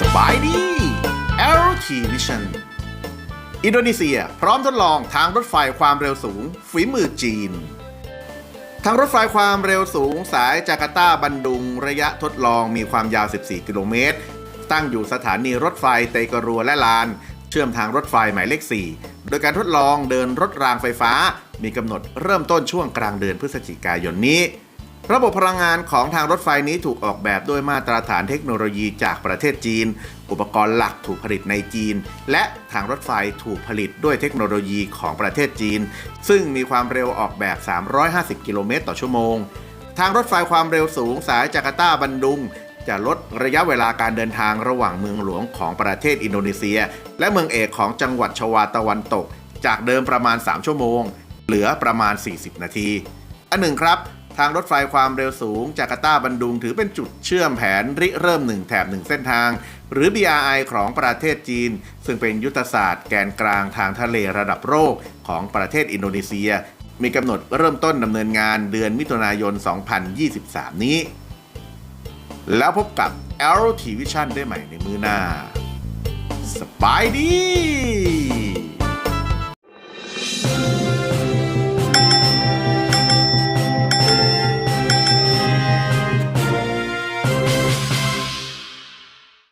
สบายดี a e r o t Vision อินโดนีเซีย พร้อมทดลองทางรถไฟความเร็วสูง ฝีมือจีน ทางรถไฟความเร็วสูงสายจาการ์ตาบันดุงระยะทดลองมีความยาว 14 กิโลเมตร ตั้งอยู่สถานีรถไฟเตกรัวและลาน ชื่อมทางรถไฟหมายเลข 4 โดยการทดลองเดินรถรางไฟฟ้า มีกำหนดเริ่มต้นช่วงกลางเดือนพฤศจิกายนนี้ ระบบพลังงานของทางรถไฟนี้ถูกออกแบบด้วยมาตรฐานเทคโนโลยีจากประเทศจีน อุปกรณ์หลักถูกผลิตในจีน และทางรถไฟถูกผลิตด้วยเทคโนโลยีของประเทศจีน ซึ่งมีความเร็วออกแบบ 350 กิโลเมตรต่อชั่วโมง ทางรถไฟความเร็วสูงสายจาการ์ตาบันดุง จะลดระยะเวลาการเดินทางระหว่างเมืองหลวงของประเทศอินโดนีเซีย และเมืองเอกของจังหวัดชวาตะวันตก จากเดิมประมาณ 3 ชั่วโมง เหลือประมาณ 40 นาทีอันหนึ่งครับ ทางรถไฟความเร็วสูงจาการ์ตาบันดุงถือเป็นจุดเชื่อมแผนริเริ่มหนึ่งแถบหนึ่งเส้นทาง หรือ BRI ของประเทศจีน ซึ่งเป็นยุทธศาสตร์แกนกลางทางทะเลระดับโลกของประเทศอินโดนีเซีย มีกำหนดเริ่มต้นดำเนินงานเดือนมิถุนายน 2023 นี้ แล้วพบกับ Arrow T Vision ได้ใหม่ในมือหน้า สบายดี